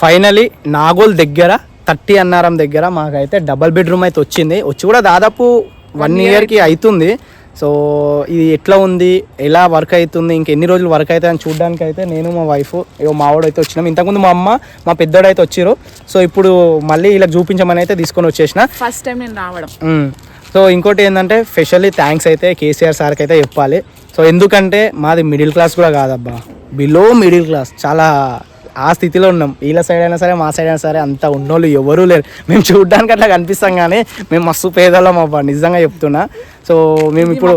Finally Nagole దగ్గర thirty Annaram దగ్గర మాకైతే డబల్ బెడ్రూమ్ అయితే వచ్చింది. వచ్చి కూడా దాదాపు వన్ ఇయర్కి అవుతుంది సో ఇది ఎట్లా ఉంది? ఎలా వర్క్ అవుతుంది? ఇంక ఎన్ని రోజులు వర్క్ అవుతుంది అని చూడడానికి అయితే నేను మా వైఫ్ ఇగో మావాడు అయితే వచ్చినాం. ఇంతకుముందు మా అమ్మ మా పెద్దోడు అయితే వచ్చిర్రు. సో ఇప్పుడు మళ్ళీ ఇలా చూపించమని అయితే తీసుకొని వచ్చేసిన. ఫస్ట్ టైం నేను రావడం. సో ఇంకోటి ఏంటంటే స్పెషల్లీ థ్యాంక్స్ అయితే కేసీఆర్ సార్కి అయితే చెప్పాలి. సో ఎందుకంటే మాది మిడిల్ క్లాస్ కూడా కాదబ్బా. బిలో మిడిల్ క్లాస్ చాలా ఆ స్థితిలో ఉన్నాం. వీళ్ళ సైడ్ అయినా సరే మా సైడ్ అయినా సరే అంత ఉన్నోళ్ళు ఎవరూ లేరు. మేము చూడడానికి అట్లా కనిపిస్తాం కానీ మేము మస్తు పేదలం అబ్బా నిజంగా చెప్తున్నా. సో మేము ఇప్పుడు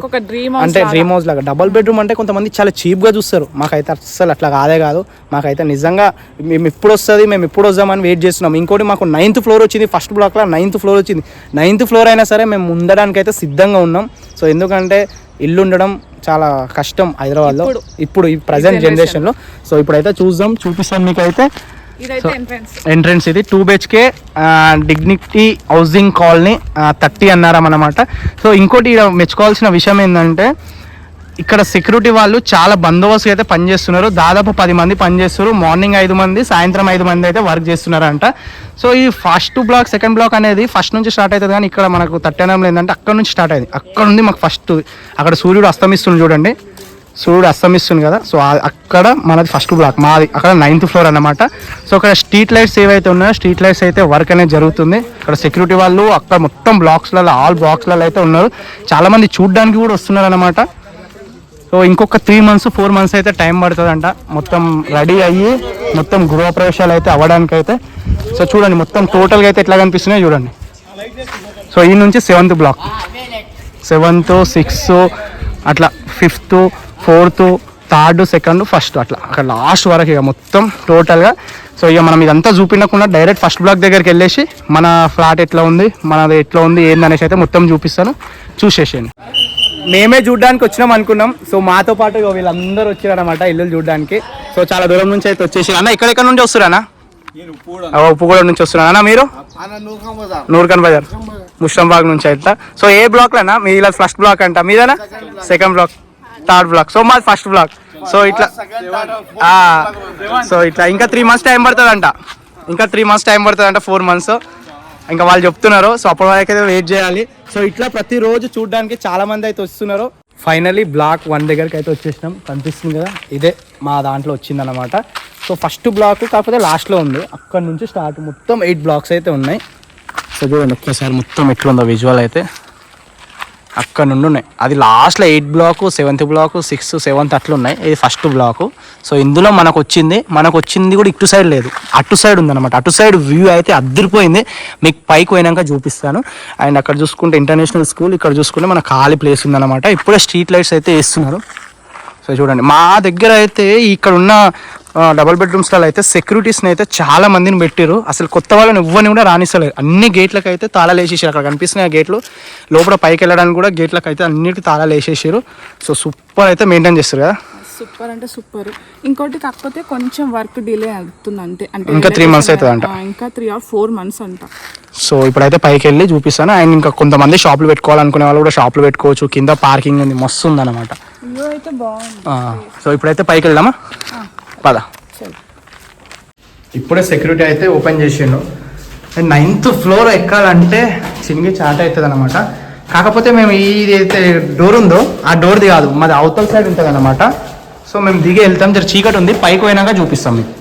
అంటే డ్రీమ్ హౌస్ లాగా. డబల్ బెడ్రూమ్ అంటే కొంతమంది చాలా చీప్గా చూస్తారు. మాకైతే అస్సలు అట్లా కాదే కాదు. మాకైతే నిజంగా మేము ఎప్పుడు వస్తుంది మేము ఎప్పుడు వద్దామని వెయిట్ చేస్తున్నాం. ఇంకోటి మాకు నైన్త్ ఫ్లోర్ వచ్చింది ఫస్ట్ బ్లాక్లో నైన్త్ ఫ్లోర్ వచ్చింది. నైన్త్ ఫ్లోర్ అయినా సరే మేము ఉండడానికి అయితే సిద్ధంగా ఉన్నాం. సో ఎందుకంటే ఇల్లు ఉండడం చాలా కష్టం హైదరాబాద్లో. ఇప్పుడు. ఇప్పుడు ఈ ప్రజెంట్ జనరేషన్లో సో ఇప్పుడైతే చూద్దాం చూపిస్తాను మీకు అయితే ఎంట్రన్స్ ఇది. Two BHK dignity housing colony thirty Annaram అనమాట సో ఇంకోటి మెచ్చుకోవాల్సిన విషయం ఏంటంటే ఇక్కడ సెక్యూరిటీ వాళ్ళు చాలా బందోబస్తు అయితే పనిచేస్తున్నారు. దాదాపు పది మంది పనిచేస్తున్నారు. మార్నింగ్ ఐదు మంది సాయంత్రం ఐదు మంది అయితే వర్క్ చేస్తున్నారంట. సో ఈ ఫస్ట్ బ్లాక్ సెకండ్ బ్లాక్ అనేది ఫస్ట్ నుంచి స్టార్ట్ అవుతుంది. కానీ ఇక్కడ మనకు తట్టనంలో ఏంటంటే అక్కడ నుంచి స్టార్ట్ అయింది. అక్కడ ఉంది మాకు ఫస్ట్ అక్కడ సూర్యుడు అస్తమిస్తుంది చూడండి. సూర్యుడు అస్తమిస్తుంది కదా. సో అక్కడ మనది ఫస్ట్ బ్లాక్ మాది అక్కడ నైన్త్ ఫ్లోర్ అన్నమాట. సో అక్కడ స్ట్రీట్ లైట్స్ ఏవైతే ఉన్నాయో స్ట్రీట్ లైట్స్ అయితే వర్క్ అనేది జరుగుతుంది. అక్కడ సెక్యూరిటీ వాళ్ళు అక్కడ మొత్తం బ్లాక్స్లలో ఆల్ బ్లాక్స్లలో అయితే ఉన్నారు. చాలామంది చూడడానికి కూడా వస్తున్నారు అనమాట సో ఇంకొక త్రీ మంత్స్ ఫోర్ మంత్స్ అయితే టైం పడుతుందంట. మొత్తం రెడీ అయ్యి మొత్తం గృహప్రవేశాలు అయితే అవ్వడానికి అయితే సో చూడండి మొత్తం టోటల్గా అయితే ఎట్లా కనిపిస్తున్నాయో చూడండి. సో ఈ నుంచి సెవెంత్ బ్లాక్ సెవెంత్ సిక్స్త్ అట్లా fifth fourth third second first అట్లా. అక్కడ లాస్ట్ వరకు ఇక మొత్తం టోటల్గా సో ఇక మనం ఇదంతా చూపించకుండా డైరెక్ట్ ఫస్ట్ బ్లాక్ దగ్గరికి వెళ్ళేసి మన ఫ్లాట్ ఎట్లా ఉంది మనది ఎట్లా ఉంది ఏందనేసి అయితే మొత్తం చూపిస్తాను. చూసేసేయండి. మేమే చూడడానికి వచ్చినాం అనుకున్నాం. సో మాతో పాటు వీళ్ళందరూ వచ్చారనమాట ఇల్లు చూడడానికి. సో చాలా దూరం నుంచి అయితే వచ్చేసి అన్న ఎక్కడెక్కడ నుంచి వస్తున్నారా ఉప్పుగూడ నుంచి వస్తున్నారా. అన్న మీరు? నూర్ఖాన్ బజార్. ముష్టంబాగ్ నుంచి అయితే. సో ఏ బ్లాక్ లోనా మీ ఇలా ఫస్ట్ బ్లాక్ అంట. మీదేనా? Second block third block so మాది ఫస్ట్ బ్లాక్ సో ఇట్లా ఆ, సో ఇట్లా. ఇంకా త్రీ మంత్స్ టైం పడుతుంది అంట ఇంకా త్రీ మంత్స్ టైం పడుతుంది అంట ఫోర్ మంత్స్ ఇంకా వాళ్ళు చెప్తున్నారు. సో అప్పటి వరకు అయితే వెయిట్ చేయాలి. సో ఇట్లా ప్రతిరోజు చూడడానికి చాలా మంది అయితే వస్తున్నారు. ఫైనలీ బ్లాక్ వన్ దగ్గరికి అయితే వచ్చేసినాం. కనిపిస్తుంది కదా? ఇదే మా దాంట్లో వచ్చిందనమాట సో ఫస్ట్ బ్లాక్ కాకపోతే లాస్ట్లో ఉంది. అక్కడ నుంచి స్టార్ట్ మొత్తం ఎయిట్ బ్లాక్స్ అయితే ఉన్నాయి. సో చూడండి ఒక్కసారి మొత్తం ఎట్లుందో విజువల్ అయితే. అక్కడ నుండి ఉన్నాయి. అది లాస్ట్లో eight block seventh block sixth seventh అట్లా ఉన్నాయి. ఇది ఫస్ట్ బ్లాక్ సో ఇందులో మనకు వచ్చింది మనకు వచ్చింది కూడా ఇటు సైడ్ లేదు. అటు సైడ్ ఉందన్నమాట. అటు సైడ్ వ్యూ అయితే అద్దరిపోయింది. మీకు పైకి పోయినాక చూపిస్తాను. అండ్ అక్కడ చూసుకుంటే ఇంటర్నేషనల్ స్కూల్ ఇక్కడ చూసుకుంటే మన ఖాళీ ప్లేస్ ఉందన్నమాట. ఇప్పుడే స్ట్రీట్ లైట్స్ అయితే వేస్తున్నారు. సో చూడండి. మా దగ్గర అయితే ఇక్కడ ఉన్న డబుల్ బెడ్రూమ్స్లలో అయితే సెక్యూరిటీస్ని అయితే చాలా మందిని పెట్టారు అసలు కొత్త వాళ్ళని ఎవ్వరిని కూడా రానిస్తలేరు అన్ని గేట్లకు అయితే తాళాలు వేసేసారు అక్కడ కనిపిస్తున్నాయి ఆ గేట్లు లోపల పైకి వెళ్ళడానికి కూడా గేట్లకు అయితే అన్నిటికీ తాళాలు వేసేసారు సో సూపర్ అయితే మెయింటైన్ చేస్తారు కదా. సూపర్ అంటే సూపర్ ఇంకోటి కాకపోతే కొంచెం వర్క్ డిలే అవుతుంది అంతే. అంటే ఇంకా three months అవుతుందంట. ఆ, ఇంకా త్రీ ఆర్ ఫోర్ మంత్స్ అంట. సో ఇప్పుడైతే పైకి వెళ్ళి చూపిస్తాను. అండ్ ఇంకా కొంతమంది షాపులు పెట్టుకోవాలనుకునే వాళ్ళు కూడా షాపులు పెట్టుకోవచ్చు. కింద పార్కింగ్ ఉంది. మస్తు బాగుంది. ఆ, సో ఇప్పుడైతే పైకి వెళ్దామా? పద. ఇప్పుడే సెక్యూరిటీ అయితే ఓపెన్ చేసిండు. నైన్త్ ఫ్లోర్ ఎక్కాలంటే చినిగి చాట అవుతుంది అనమాట కాకపోతే మేము ఇది అయితే డోర్ ఉందో ఆ డోర్ది కాదు మాది అవతల సైడ్ ఉంటుంది అనమాట సో మేము దిగి వెళ్తాం. జర చీకటి ఉంది పైకి పోయినాక చూపిస్తాం మీకు.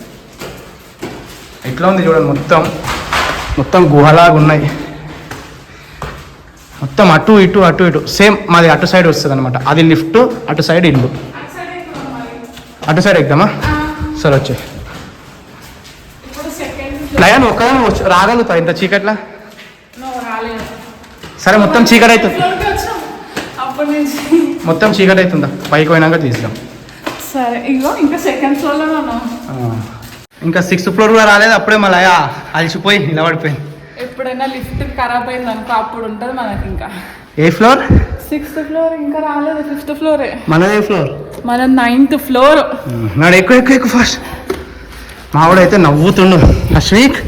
ఎట్లా ఉంది చూడండి మొత్తం. మొత్తం గుహలాగా ఉన్నాయి. మొత్తం అటు ఇటు అటు ఇటు. సేమ్ మాది అటు సైడ్ వస్తుంది అనమాట అది లిఫ్ట్ అటు సైడ్ ఇల్లు. అటు సైడ్ ఎక్కుదామా సరే వచ్చే. లయన్ ఒక రాగలుగుతా ఇంత చీకట్లా? సరే మొత్తం చీకటి అవుతుంది మొత్తం చీకటి అవుతుందా పైకి పోయినాక తీద్దాం. సరే ఇగో ఇంకా సెకండ్ ఫ్లోర్. ఇంకా సిక్స్త్ ఫ్లోర్ కూడా రాలేదు అప్పుడే మళ్ళీ అలసిపోయి నిలబడిపోయింది. ఎప్పుడైనా లిఫ్ట్ ఖరాబ్ అయింది అనుకో అప్పుడు ఉంటుంది మనకి ఇంకా. ఏ ఫ్లోర్? సిక్స్త్ ఫ్లోర్ ఇంకా రాలేదు ఫిఫ్త్ ఫ్లోరే. మనది ఏ ఫ్లోర్? మన నైన్త్ ఫ్లోర్. నాడు ఎక్కువ ఎక్కువ ఎక్కువ ఫాస్ట్. మావాడైతే నవ్వుతుండు. అశ్వీక్?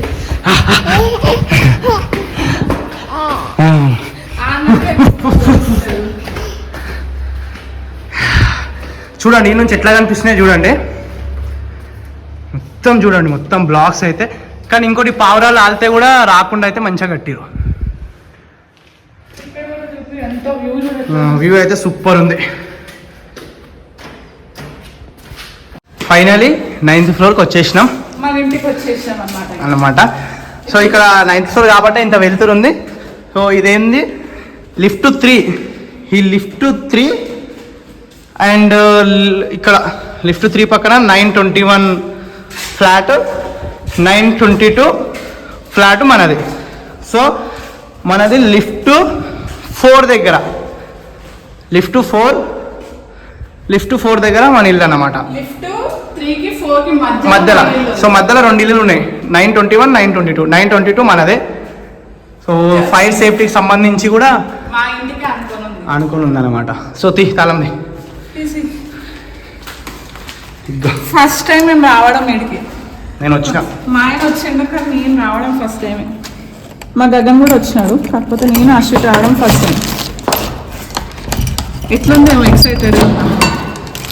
చూడండి ఈ నుంచి ఎట్లా కనిపిస్తున్నాయి చూడండి. మొత్తం చూడండి మొత్తం బ్లాక్స్ అయితే. కానీ ఇంకోటి పావురాలు ఆలితే కూడా రాకుండా అయితే మంచిగా కట్టిరు ఎంత వ్యూ అయితే సూపర్ ఉంది. ఫైనలీ నైన్త్ ఫ్లోర్కి వచ్చేసినాం. మన ఇంటికి వచ్చేసాం అనమాట సో ఇక్కడ నైన్త్ ఫ్లోర్ కాబట్టి ఇంత వెళ్తురు ఉంది. సో ఇదేంది? లిఫ్ట్ త్రీ ఈ లిఫ్ట్ త్రీ అండ్ ఇక్కడ లిఫ్ట్ త్రీ పక్కన nine twenty one flat nine twenty two flat మనది. సో మనది లిఫ్ట్ ఫోర్ దగ్గర. లిఫ్ట్ ఫోర్ లిఫ్ట్ ఫోర్ దగ్గర మన ఇల్లు మధ్య మధ్యలో సో మధ్యలో రెండు ఇల్లులు ఉన్నాయి. Nine twenty one nine twenty two. Nine twenty two మనదే. సో ఫైర్ సేఫ్టీకి సంబంధించి కూడా అనుకుని ఉందన్నమాట. సో తీ తాళంది ఫస్ట్ టైం మేము రావడం ఇడికి నేను వచ్చిన. మా ఆయన వచ్చిండు కానీ నేను రావడం ఫస్ట్ టైం మా గగన్ కూడా వచ్చినాడు. కాకపోతే నేను అశ్విట్ రావడం ఫస్ట్ టైం ఎట్లుందేమో ఎక్సైటెడ్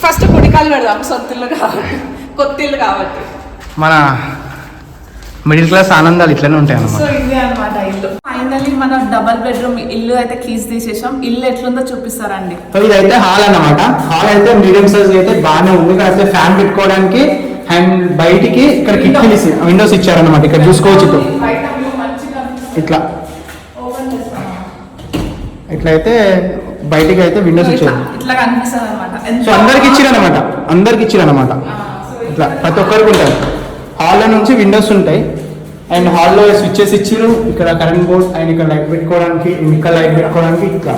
ఫస్ట్ కుడికాలు పెడదాం సొంత ఇల్లు కాబట్టి కొత్త ఇల్లు కాబట్టి మన మిడిల్ క్లాస్ ఆనందాలు ఇట్లనే ఉంటాయి సో అన్నమాట ఇదే అనమాట ఇల్లు. ఫైనల్లీ మనం డబల్ బెడ్రూమ్ ఇల్లు అయితే కీస్ తీసేసాం. ఇల్లు ఎట్లుందో చూపిస్తారండి. సో ఇదైతే హాల్ అన్నమాట. హాల్ అయితే మీడియం సైజ్ అయితే బాగానే ఉంది. ఇక్కడ అయితే ఫ్యాన్ పెట్టుకోవడానికి అండ్ బయటికి ఇక్కడ కిటికీలు విండోస్ ఇచ్చారన్నమాట. ఇక్కడ చూసుకోవచ్చు ఇటు. ఇట్లా. ఓపెన్ చేస్తాం. ఇట్లా అయితే బయటికి అయితే విండోస్ ఇట్లా ఇచ్చారు. ఇట్లా కనిపిస్తుంది అనమాట సో అందరికి అందరికి ఇచ్చిరన్నమాట. ఇట్లా ప్రతి ఒక్కరికి ఉంటాయి హాల్లో నుంచి విండోస్ ఉంటాయి. అండ్ హాల్లో స్విచ్చెస్ ఇచ్చిరు ఇక్కడ కరెంట్ బోర్డ్ అండ్ ఇక్కడ లైట్ పెట్టుకోవడానికి ఇక్కడ లైట్ పెట్టుకోవడానికి ఇట్లా.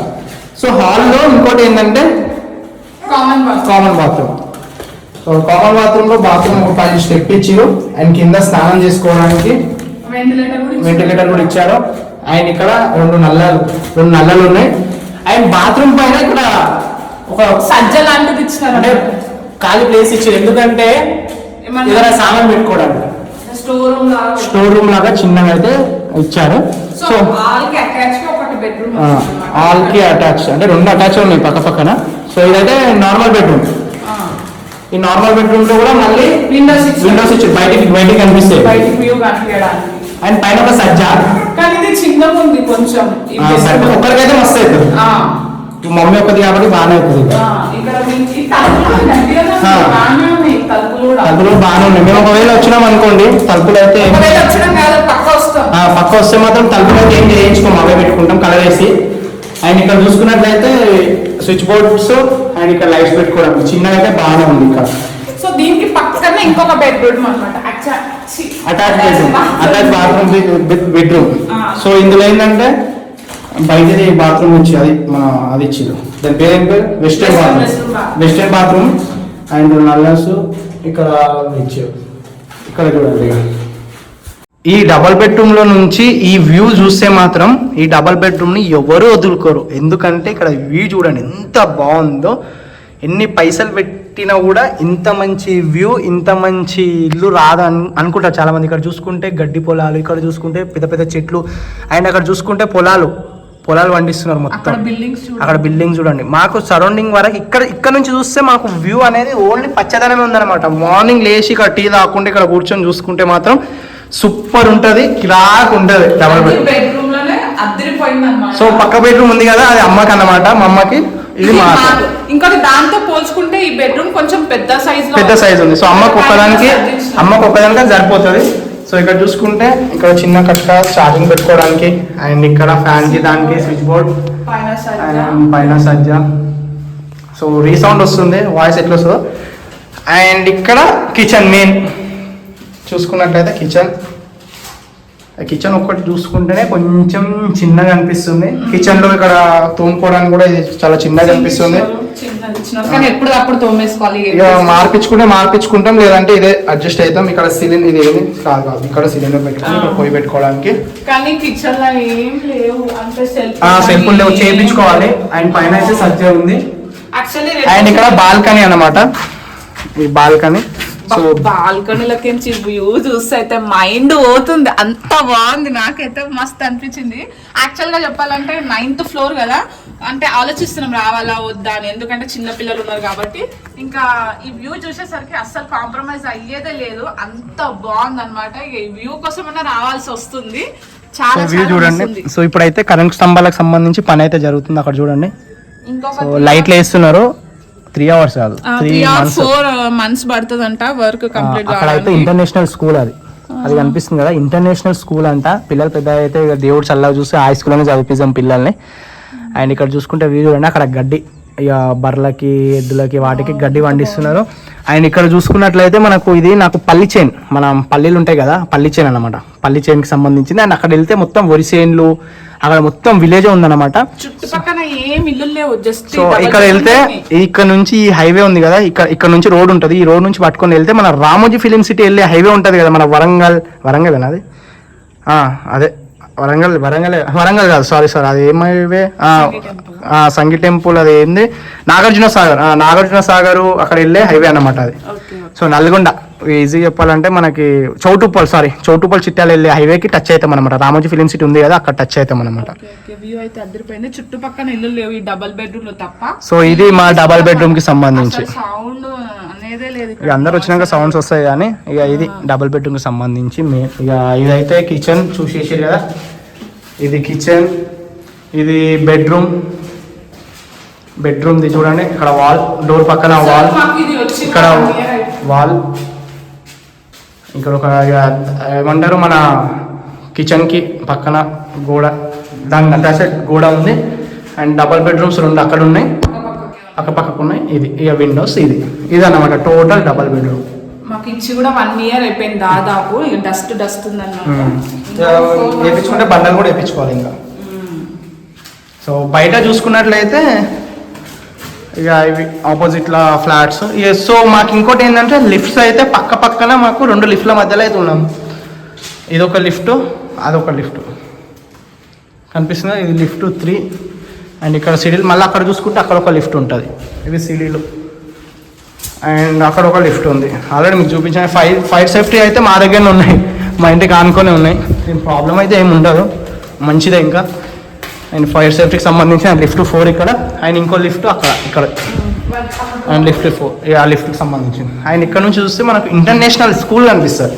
సో హాల్లో ఇంకోటి ఏంటంటే common common bathroom so common బాత్రూమ్లో బాత్రూమ్ ఒక పది స్టెప్ ఇచ్చిరు అండ్ కింద స్నానం చేసుకోవడానికి వెంటిలేటర్ కూడా ఇచ్చారు. వెంటిలేటర్ కూడా ఇచ్చారు. అండ్ ఇక్కడ రెండు నల్లలు రెండు నల్లలు ఉన్నాయి. అండ్ బాత్రూమ్ పైన ఇక్కడ ఒక సజ్జ లాంటిది ఇచ్చినారు అంటే ఖాళీ ప్లేస్ ఇచ్చారు. ఎందుకంటే ఏదైనా సామాన్ పెట్టుకోవడానికి. స్టోర్ రూమ్ లాగా స్టోర్ రూమ్ లాగా చిన్నగా అయితే ఇచ్చారు. సో ఆల్కి అటాచ్ అంటే రెండు అటాచ్ ఉన్నాయి పక్క పక్కన. సో ఇదైతే నార్మల్ బెడ్రూమ్ ఈ నార్మల్ బెడ్రూమ్లో కూడా మళ్ళీ విండోస్ విండోస్ ఇచ్చి బయటికి బయటికి కనిపిస్తాయి. అండ్ పైన ఒక సజ్జ. కానీ ఇది చిన్నగా ఉంది కొంచెం. ఒక్కరికైతే మస్తు అవుతుంది. మమ్మీ ఒకటి కాబట్టి బాగానే అవుతుంది. తలుపులు బాగానే ఉన్నాయి మేము ఒకవేళ వచ్చినాం అనుకోండి తలుపులు అయితే పక్క వస్తాం. మాత్రం తలుపులు అయితే ఏం చేయించుకోము అవే పెట్టుకుంటాం కలర్ వేసి. అండ్ ఇక్కడ చూసుకున్నట్లయితే స్విచ్ బోర్డ్స్ అండ్ ఇక్కడ లైట్స్ పెట్టుకోవడం. చిన్నగా అయితే బాగానే ఉంది ఇక్కడ. సో దీనికి పక్కనే ఇంకొక బెడ్రూమ్ అనమాట attach bedroom attach bathroom bedroom. So ఇందులో ఏంటంటే బయటది బాత్రూమ్ ఇచ్చి అది మన అది ఇచ్చింది దాని పేరు western bathroom. Western bathroom and నల్లస్ ఇక్కడ ఇచ్చారు. ఇక్కడ చూడండి. ఈ డబల్ బెడ్రూమ్లో నుంచి ఈ వ్యూ చూస్తే మాత్రం ఈ డబల్ బెడ్రూమ్ని ఎవరు వదులుకోరు. ఎందుకంటే ఇక్కడ వ్యూ చూడండి ఎంత బాగుందో. ఎన్ని పైసలు పెట్టినా కూడా ఇంత మంచి వ్యూ ఇంత మంచి ఇల్లు రాదు అన్ అనుకుంటారు చాలా మంది ఇక్కడ చూసుకుంటే గడ్డి పొలాలు ఇక్కడ చూసుకుంటే పెద్ద పెద్ద చెట్లు అండ్ అక్కడ చూసుకుంటే పొలాలు. పొలాలు పండిస్తున్నారు మొత్తం. అక్కడ బిల్డింగ్ చూడండి. మాకు సరౌండింగ్ వరకు ఇక్కడ ఇక్కడ నుంచి చూస్తే మాకు వ్యూ అనేది ఓన్లీ పచ్చదనమే ఉందన్నమాట. మార్నింగ్ లేచి ఇక్కడ టీ తాకుండా ఇక్కడ కూర్చొని చూసుకుంటే మాత్రం సూపర్ ఉంటది కిరాక్ ఉంటది. Double bed. సో పక్క బెడ్రూమ్ ఉంది కదా అది అమ్మకి అన్నమాట మా అమ్మకి. ఇది మా దాంతో పోల్చుకుంటే ఈ బెడ్రూమ్ కొంచెం పెద్ద సైజ్ పెద్ద సైజ్ ఉంది. సో అమ్మకి ఒక్కదానికి అమ్మకి ఒక్కదానికి సరిపోతుంది. సో ఇక్కడ చూసుకుంటే ఇక్కడ చిన్న కట్ట ఛార్జింగ్ పెట్టుకోవడానికి అండ్ ఇక్కడ ఫ్యాన్కి దానికి స్విచ్ బోర్డ్ పైన సజ్జ. సో రీసౌండ్ వస్తుంది వాయిస్ ఎట్లా వస్తుందో. అండ్ ఇక్కడ కిచెన్ మెయిన్ చూసుకున్నట్లయితే కిచెన్ కిచెన్ ఒక్కటి చూసుకుంటేనే కొంచెం చిన్నగా అనిపిస్తుంది. కిచెన్లో ఇక్కడ తోముకోవడానికి కూడా ఇది చాలా చిన్నగా అనిపిస్తుంది. ఇక మార్పించుకుంటే మార్పించుకుంటాం లేదంటే ఇదే అడ్జస్ట్ అవుతాం. ఇక్కడ సిలిండర్ ఇది ఏది కాదు కాదు. ఇక్కడ సిలిండర్ పెట్టుకుని ఇక్కడ పొయ్యి పెట్టుకోవడానికి. సెల్ఫ్ లేవు చేయించుకోవాలి. అండ్ పైన అయితే సజ్జ ఉంది. అండ్ ఇక్కడ బాల్కనీ అన్నమాట. ఈ బాల్కనీ. సో బాల్కనీలకి వ్యూ చూస్తే అయితే మైండ్ పోతుంది. అంత బాగుంది నాకైతే మస్తు అనిపించింది. యాక్చువల్గా చెప్పాలంటే నైన్త్ ఫ్లోర్ కదా. అంటే ఆలోచిస్తున్నాం రావాలా వద్దా అని. ఎందుకంటే చిన్న పిల్లలు ఉన్నారు కాబట్టి. ఇంకా ఈ వ్యూ చూసేసరికి అస్సలు కాంప్రమైజ్ అయ్యేదే లేదు. అంత బాగుంది అనమాట ఈ వ్యూ కోసమైనా రావాల్సి వస్తుంది. చాలా వ్యూ చూడండి. సో ఇప్పుడైతే కరెంట్ స్తంభాలకు సంబంధించి పని అయితే జరుగుతుంది అక్కడ చూడండి. ఇంకొక సో లైట్లు వేస్తున్నారు. త్రీ అవర్స్ కాదు. త్రీ మంత్స్ ఫోర్ మంత్స్ పడుతుందంట వర్క్ కంప్లీట్ అక్కడ అయితే ఇంటర్నేషనల్ స్కూల్ అది. అది కనిపిస్తుంది కదా ఇంటర్నేషనల్ స్కూల్ అంట. పిల్లలు పెద్ద అయితే దేవుడు చల్లగా చూసి ఆ స్కూల్ అని చదివిస్తాం పిల్లల్ని. అండ్ ఇక్కడ చూసుకుంటే చూడండి అక్కడ గడ్డి. ఇక బర్రెలకి ఎద్దులకి వాటికి గడ్డి వండిస్తున్నారు. అండ్ ఇక్కడ చూసుకున్నట్లయితే మనకు ఇది నాకు పల్లి చైన్ మన పల్లీలు ఉంటాయి కదా పల్లి చైన్ అనమాట పల్లి చైన్కి సంబంధించింది. అండ్ అక్కడ వెళ్తే మొత్తం వరి చేన్లు అక్కడ మొత్తం విలేజ్ ఉందన్నమాట. సో ఇక్కడ వెళ్తే ఇక్కడ నుంచి ఈ హైవే ఉంది కదా ఇక్కడ ఇక్కడ నుంచి రోడ్ ఉంటుంది. ఈ రోడ్ నుంచి పట్టుకొని వెళ్తే మన రామోజీ ఫిలిం సిటీ వెళ్ళే హైవే ఉంటుంది కదా మన వరంగల్ వరంగల్ అది అదే. వరంగల్ వరంగల్ వరంగల్ కాదు సారీ సార్ అది ఏం హైవే ఆ, ఆ, సంగీ టెంపుల్ అది ఏంది? నాగార్జున సాగర్ నాగార్జున సాగర్ అక్కడ వెళ్ళే హైవే అన్నమాట అది. సో నల్గొండ. ఈజీ చెప్పాలంటే మనకి చౌటుప్పల్ సారీ చౌటుప్పల్ చిట్టాలు వెళ్ళే హైవేకి టచ్ అవుతాం అనమాట రామోజీ ఫిలిం సిటీ ఉంది కదా అక్కడ టచ్ అవుతాం అనమాట చుట్టుపక్కల ఇల్లు లేవు ఈ డబల్ బెడ్రూమ్లో తప్ప. సో ఇది మా డబల్ బెడ్రూమ్కి సంబంధించి. సౌండ్ ఇక అందరు వచ్చినాక సౌండ్స్ వస్తాయి కానీ ఇక ఇది డబుల్ బెడ్రూమ్కి సంబంధించి ఇక ఇదైతే కిచెన్ చూసేసారు కదా. ఇది కిచెన్ ఇది బెడ్రూమ్ బెడ్రూమ్ది చూడండి ఇక్కడ వాల్ డోర్ పక్కన వాల్ ఇక్కడ వాల్ ఇక్కడ ఒక ఇక ఏమంటారు మన కిచెన్కి పక్కన గోడ దాని అంటే సైడ్ గోడ ఉంది. అండ్ డబల్ బెడ్రూమ్స్ రెండు అక్కడ ఉన్నాయి. పక్క పక్కకు ఉన్నాయి. ఇది ఇక విండోస్ ఇది. ఇది అన్నమాట టోటల్ డబల్ బెడ్రూమ్ మాకు ఇచ్చి కూడా వన్ ఇయర్ అయిపోయింది దాదాపు. ఇక డస్ట్ డస్ట్ ఉందన్నమాట. వేయించుకుంటే బండలు కూడా వేయించుకోవాలి ఇంకా. సో బయట చూసుకున్నట్లయితే ఇక ఇవి ఆపోజిట్లో ఫ్లాట్స్ సో మాకు ఇంకోటి ఏంటంటే లిఫ్ట్స్ అయితే పక్క పక్కన మాకు రెండు లిఫ్ట్ల మధ్యలో అయితే ఉన్నాం. ఇదొక లిఫ్ట్ అదొక లిఫ్ట్ కనిపిస్తుంది? ఇది లిఫ్ట్ త్రీ అండ్ ఇక్కడ సిడీలు మళ్ళీ అక్కడ చూసుకుంటే అక్కడ ఒక లిఫ్ట్ ఉంటుంది. ఇవి సిడీలు. అండ్ అక్కడ ఒక లిఫ్ట్ ఉంది. ఆల్రెడీ మీకు చూపించిన ఫైర్ ఫైర్ సేఫ్టీ అయితే మా దగ్గరనే ఉన్నాయి. మా ఇంటికి ఆనుకొని ఉన్నాయి. దీని ప్రాబ్లం అయితే ఏమి ఉండదు. మంచిదే ఇంకా. అండ్ ఫైర్ సేఫ్టీకి సంబంధించిన లిఫ్ట్ ఫోర్ ఇక్కడ. అండ్ ఇంకో లిఫ్ట్ అక్కడ ఇక్కడ. అండ్ లిఫ్ట్ ఫోర్ ఆ లిఫ్ట్కి సంబంధించింది. అండ్ ఇక్కడ నుంచి చూస్తే మనకు ఇంటర్నేషనల్ స్కూల్ కనిపిస్తుంది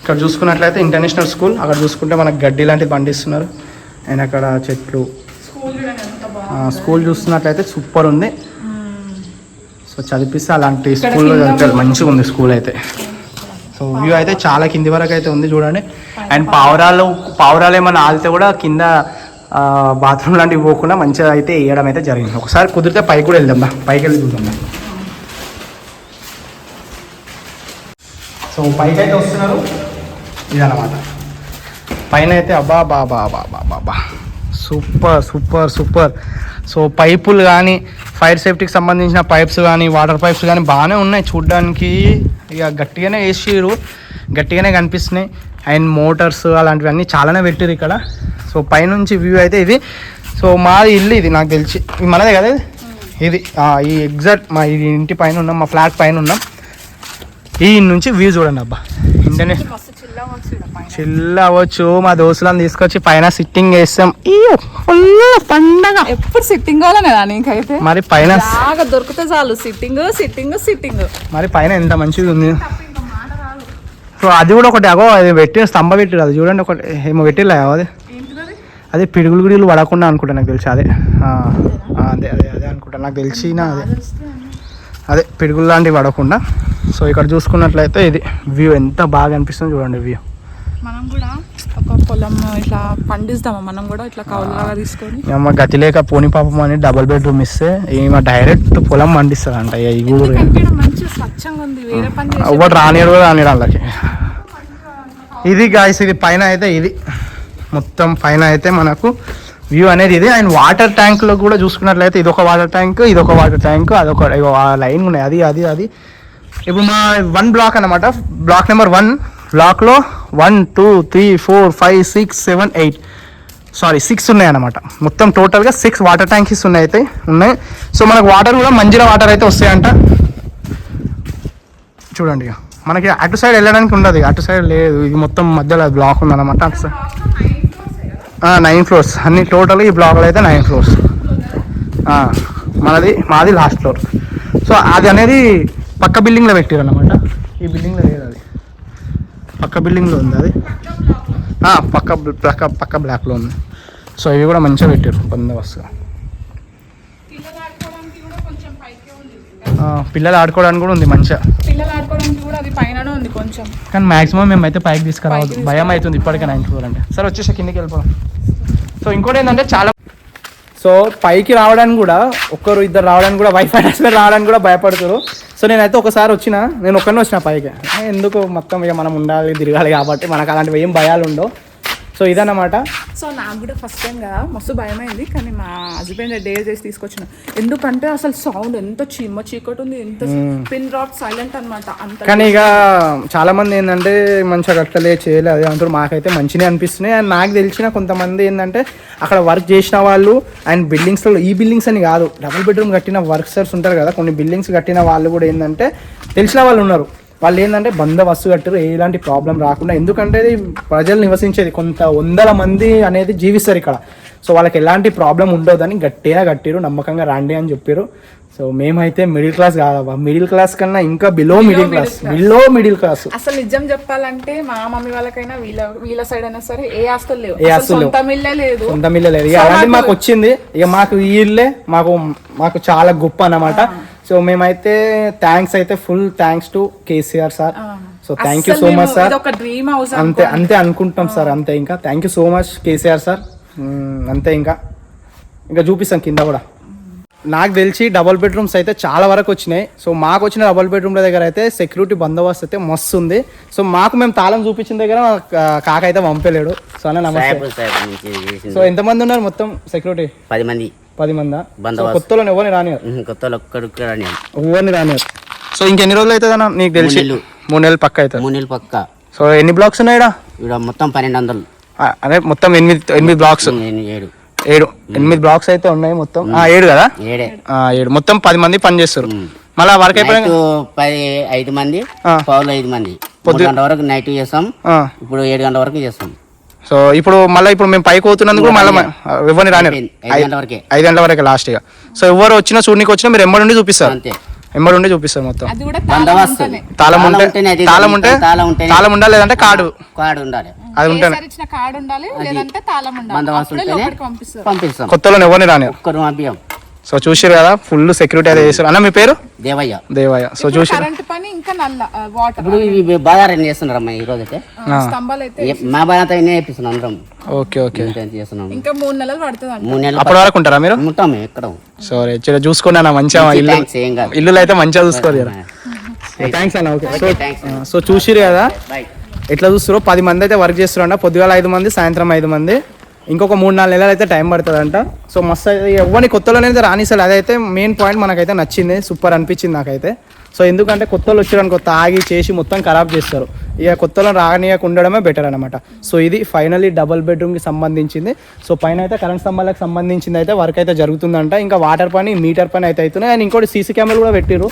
ఇక్కడ చూసుకున్నట్లయితే ఇంటర్నేషనల్ స్కూల్ అక్కడ చూసుకుంటే మనకు గడ్డి లాంటిది పండిస్తున్నారు అండ్ అక్కడ చెట్లు. స్కూల్ చూస్తున్నట్లయితే సూపర్ ఉంది. సో చదివిస్తే అలాంటి స్కూల్లో చదివితే మంచిగా ఉంది స్కూల్ అయితే. సో వ్యూ అయితే చాలా కింది వరకు అయితే ఉంది చూడండి. అండ్ పావురాలు పావురాలు ఏమైనా ఆలితే కూడా కింద బాత్రూమ్ లాంటివి పోకుండా మంచిగా అయితే వేయడం అయితే జరిగింది. ఒకసారి కుదిరితే పైకి కూడా వెళ్దాం పైకి వెళ్ళి చూద్దాం సో పైకి అయితే వస్తున్నారు. ఇదన్నమాట. పైన అయితే అబ్బా బా బా బా బా బా సూపర్ సూపర్ సూపర్. సో పైపులు కానీ ఫైర్ సేఫ్టీకి సంబంధించిన పైప్స్ కానీ వాటర్ పైప్స్ కానీ బాగానే ఉన్నాయి చూడ్డానికి. ఇక గట్టిగానే వేసిరు గట్టిగానే కనిపిస్తున్నాయి. అండ్ మోటార్స్ అలాంటివన్నీ చాలానే పెట్టిరు ఇక్కడ. సో పైనుంచి వ్యూ అయితే ఇది. సో మాది ఇల్లు ఇది నాకు తెలిసి. ఇది మనదే కదా ఇది? ఈ ఎగ్జాక్ట్ మా ఈ ఇంటి పైన ఉన్నాం మా ఫ్లాట్ పైన ఉన్నాం. ఈ నుంచి వ్యూ చూడండి అబ్బా. ఇంటర్నేషనల్ చిల్ అవ్వచ్చు మా దోస్తులను తీసుకొచ్చి పైన సిట్టింగ్ వేస్తాం ఫుల్ పండగ. ఎప్పుడు సిట్టింగ్ కావాలనే నీకైతే మరి పైన బాగా దొరికితే చాలు. సిట్టింగ్ సిట్టింగ్ సిట్టింగ్ మరి పైన ఎంత మంచిగా ఉంది. సో అది కూడా ఒకటి అగో అది పెట్టిన స్తంభ పెట్టి అది చూడండి ఒకటి. ఏమో పెట్టిలే అది. అదే పిడుగులు గిడుగులు పడకుండా అనుకుంటా నాకు తెలిసి అదే. అదే అదే అదే అనుకుంటా నాకు తెలిసిన అదే. అదే పిడుగులు లాంటివి పడకుండా. సో ఇక్కడ చూసుకున్నట్లయితే ఇది వ్యూ. ఎంత బాగా అనిపిస్తుంది చూడండి వ్యూ. మనం కూడా ఒక పొలం ఇట్లా పండిస్తామా. మనం కూడా ఇట్లా కౌలులాగా తీసుకొని. అమ్మ గతి లేక పోని పాపం అని డబుల్ బెడ్రూమ్ ఇస్తే ఈమె డైరెక్ట్ పొలం పండిస్తుంది అంట చేసే ఒకటి రానియడు కూడా రానియడు వాళ్ళకి ఇది గాయస్ ఇది పైన అయితే ఇది. మొత్తం పైన అయితే మనకు వ్యూ అనేది ఇది. అండ్ వాటర్ ట్యాంక్లో కూడా చూసుకున్నట్లయితే ఇది ఒక వాటర్ ట్యాంక్ ఇది ఒక వాటర్ ట్యాంక్ అదొక లైన్ ఉన్నాయి. అది అది అది. ఇప్పుడు మా వన్ బ్లాక్ అన్నమాట. బ్లాక్ నెంబర్ వన్ బ్లాక్లో one two three four five six seven eight sorry six ఉన్నాయి అన్నమాట. మొత్తం టోటల్గా సిక్స్ వాటర్ ట్యాంక్స్ ఉన్నాయి అయితే ఉన్నాయి. సో మనకు వాటర్ కూడా మంచిగా వాటర్ అయితే వస్తాయంట. చూడండి. మనకి అటు సైడ్ వెళ్ళడానికి ఉండదు. అటు సైడ్ లేదు. ఇది మొత్తం మధ్యలో బ్లాక్ ఉందన్నమాట. అటు సైడ్ నైన్ ఫ్లోర్స్ అన్ని టోటల్ ఈ బ్లాక్లో అయితే నైన్ ఫ్లోర్స్ మనది మాది లాస్ట్ ఫ్లోర్ సో అది అనేది పక్క బిల్డింగ్లో పెట్టారు అనమాట ఈ బిల్డింగ్లో లేదు అది? పక్క బిల్డింగ్లో ఉంది అది. ఆ, పక్క పక్క పక్క బ్లాక్లో ఉంది. సో ఇవి కూడా మంచిగా పెట్టారు బందోబస్తుగా పిల్లలు ఆడుకోవడానికి కూడా ఉంది ఆ, పిల్లలు ఆడుకోవడానికి కూడా ఉంది మంచిగా. పిల్లలు ఆడుకోవడానికి కూడా అది పైననే ఉంది కొంచెం. కానీ మాక్సిమం మేమైతే పైకి తీసుకురావద్దు. భయం అవుతుంది ఇప్పటికే నైన్త్ ఫ్లోర్ అంటే. సరే వచ్చేసి కిందకి వెళ్ళిపోదాం. సో ఇంకోటి ఏంటంటే చాలా సో పైకి రావడానికి కూడా ఒక్కరు ఇద్దరు రావడానికి కూడా వైఫై రావడానికి కూడా భయపడుతారు సో నేనైతే ఒకసారి వచ్చిన నేను ఒక్కనే వచ్చిన పైకి. ఎందుకు మొత్తం ఇక మనం ఉండాలి తిరగాలి కాబట్టి మనకు అలాంటివి ఏం భయాలు ఉండవు సో ఇదన్నమాట. సో నాకు కూడా ఫస్ట్ టైం కదా మస్తు భయమైంది కానీ మా హస్బెండ్ డేర్ చేసి తీసుకొచ్చిన. ఎందుకంటే అసలు సౌండ్ ఎంత చిమ్మ చీకటి ఉంది ఎంత పిన్ డ్రాప్ సైలెంట్ అన్నమాట అంత కానీ ఇక చాలా మంది ఏంటంటే మంచిగా కట్టలే చేయలే అది అంటారు. మాకైతే మంచిగా అనిపిస్తున్నాయి. అండ్ నాకు తెలిసిన కొంతమంది ఏంటంటే అక్కడ వర్క్ చేసిన వాళ్ళు అండ్ బిల్డింగ్స్లో ఈ బిల్డింగ్స్ అని కాదు డబుల్ బెడ్రూమ్ కట్టిన వర్కర్స్ ఉంటారు కదా. కొన్ని బిల్డింగ్స్ కట్టిన వాళ్ళు కూడా ఏంటంటే తెలిసిన వాళ్ళు ఉన్నారు. వాళ్ళు ఏంటంటే బందోబస్తు కట్టారు ఎలాంటి ప్రాబ్లం రాకుండా. ఎందుకంటే ఇది ప్రజలు నివసించేది కొంత వందల మంది అనేది జీవిస్తారు ఇక్కడ. సో వాళ్ళకి ఎలాంటి ప్రాబ్లం ఉండదని గట్టిగా కట్టారు నమ్మకంగా రాండి అని చెప్పారు సో మేమైతే మిడిల్ క్లాస్ కాదబ్బా మిడిల్ క్లాస్ కన్నా ఇంకా below middle class below middle class అసలు నిజం చెప్పాలంటే మా మమ్మీ వాళ్ళకైనా వీళ్ళ వీళ్ళ సైడ్ అయినా సరే ఏ ఆస్తులు లేవు. ఏ ఆస్తులు లేవు. సొంత లేదు. సొంత మిల్ల లేదు. ఇక అలాంటి మాకు వచ్చింది. ఇక మాకు ఈ ఇల్లే మాకు మాకు చాలా గొప్ప అన్నమాట. సో మేమైతే థ్యాంక్స్ అయితే full thanks to KCR sir. So thank you so much sir ఇది ఒక డ్రీమ్ హౌస్ అంతే అంతే అనుకుంటాం సార్ అంతే ఇంకా. Thank you so much KCR sir. అంతే ఇంకా. ఇంకా చూపిస్తాం కింద కూడా. నాకు తెలిసి డబుల్ బెడ్రూమ్స్ అయితే చాలా వరకు వచ్చినాయి. సో మాకు వచ్చిన డబుల్ బెడ్రూమ్ల దగ్గర అయితే సెక్యూరిటీ బందోబస్తు అయితే మస్తు ఉంది. సో మాకు మేము తాళం చూపించిన దగ్గర కాక అయితే పంపలేడు. సో అన్న నమస్తే. సో ఎంతమంది ఉన్నారు మొత్తం సెక్యూరిటీ పది మంది. పది మందా. కొత్త వాళ్ళని ఎవరిని రానియరు? ఉహు, కొత్త వాళ్ళు ఒక్కడికి రాని ఎవరిని రానియరు? సో ఇంకెన్ని రోజులు అవుతుంది అన్న నీకు తెలిసి? మూడు నెలలు. పక్క అవుతుంది. మూడు నెలలు పక్క. సో ఎన్ని బ్లాక్స్ ఉన్నాయి? ఇక్కడ మొత్తం పన్నెండు వందలు. అదే మొత్తం ఎనిమిది ఎనిమిది బ్లాక్స్. ఏడు. ఏడు. ఎనిమిది బ్లాక్స్ అయితే ఉన్నాయి మొత్తం. ఆ, ఏడు కదా? ఏడే. ఏడు. మొత్తం పది మంది పని చేస్తారు. మళ్ళీ వర్క్ అయిపోయినా నైట్ పది ఐదు మంది. పౌలు ఐదు మంది. మూడు గంటల వరకు నైట్ చేస్తాం. ఇప్పుడు ఏడు గంటల వరకు చేస్తాం. సో ఇప్పుడు మళ్ళీ ఇప్పుడు మేము పైకి పోతున్నందుకు మళ్ళీ ఎవరిని రాని. ఐదు గంటల వరకే. ఐదు గంటల వరకు లాస్ట్ ఇక. సో ఎవరు వచ్చినా చూడనికి వచ్చినా మీరు ఎంబడి నుండి చూపిస్తారు. అంతే. ఎంబడి ఉండి చూపిస్తారు మొత్తం. కూడా తాళం ఉంటే తాళం ఉంటే తాళం ఉండాలి లేదంటే కార్డు కార్డు ఉండాలి. అది ఉంటేనే కేసీఆర్ ఇచ్చిన కార్డు ఉండాలి లేదంటే తాళం ఉండాలి. బందోబస్తు అప్పుడే ఉంటేనే లోపలికి పంపిస్తారు. పంపిస్తాం. కొత్త వాళ్ళని ఎవరిని రాని ఒక్కరు పంపించాం. సో చూసారు కదా ఫుల్ సెక్యూరిటీ అయితే చేస్తారు అన్న మీ పేరు? దేవయ్య. దేవయ్య. సో చూసి కరెంట్ పని ఇంకా నల్ల వాటర్ ఇప్పుడు ఇవి ఎన్ని చేస్తున్నారమ్మా ఈ రోజు అయితే స్తంభాలు అయితే మా చేపిస్తున్నాం అందరం. Okay okay. ఇంత చేస్తున్నాం? ఇంకా మూడు నెలలు పడుతుంది మూడు నెలలు అప్పటి వరకు ఉంటారా మీరు? ఉంటాం మేము ఎక్కడ. సరే చిన్న చూసుకోండి అన్న మంచిగా ఇల్లు కాదు. ఇల్లులు అయితే మంచిగా చూసుకోరు థ్యాంక్స్ అన్న ఓకే. సో సో చూసిరు కదా ఎట్లా చూస్తారో పది మంది అయితే వర్క్ చేస్తారంట పొద్దుగాల ఐదు మంది సాయంత్రం ఐదు మంది. ఇంకొక మూడు నాలుగు నెలలు అయితే టైం పడుతుందంట. సో మస్తు అయితే ఎవరిని కొత్తలోనే అయితే రానిస్తారు అదైతే మెయిన్ పాయింట్ మనకైతే నచ్చింది. సూపర్ అనిపించింది నాకైతే. సో ఎందుకంటే కొత్తలు వాళ్ళు వచ్చారనుకో తాగి చేసి మొత్తం ఖరాబ్ చేస్తారు. ఇక కొత్తలో వాళ్ళని ఉండడమే బెటర్ అనమాట సో ఇది ఫైనలీ డబుల్ బెడ్రూమ్కి సంబంధించింది. సో పైన అయితే కరెంట్ స్తంభాలకు సంబంధించింది అయితే వర్క్ అయితే జరుగుతుందంట. ఇంకా వాటర్ పని మీటర్ పని అయితే అవుతున్నాయి. అండ్ ఇంకోటి సీసీ కెమెరాలు కూడా పెట్టిరు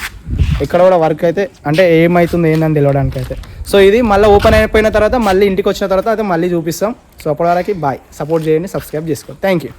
ఇక్కడ కూడా వర్క్ అయితే అంటే ఏమవుతుంది ఏందని తెలియడానికి అయితే. సో ఇది మళ్ళీ ఓపెన్ అయిపోయిన తర్వాత మళ్ళీ ఇంటికి వచ్చిన తర్వాత అయితే మళ్ళీ చూపిస్తాం. సో అప్పటి వరకు బాయ్ సపోర్ట్ చేయండి సబ్స్క్రైబ్ చేసుకోండి. Thank you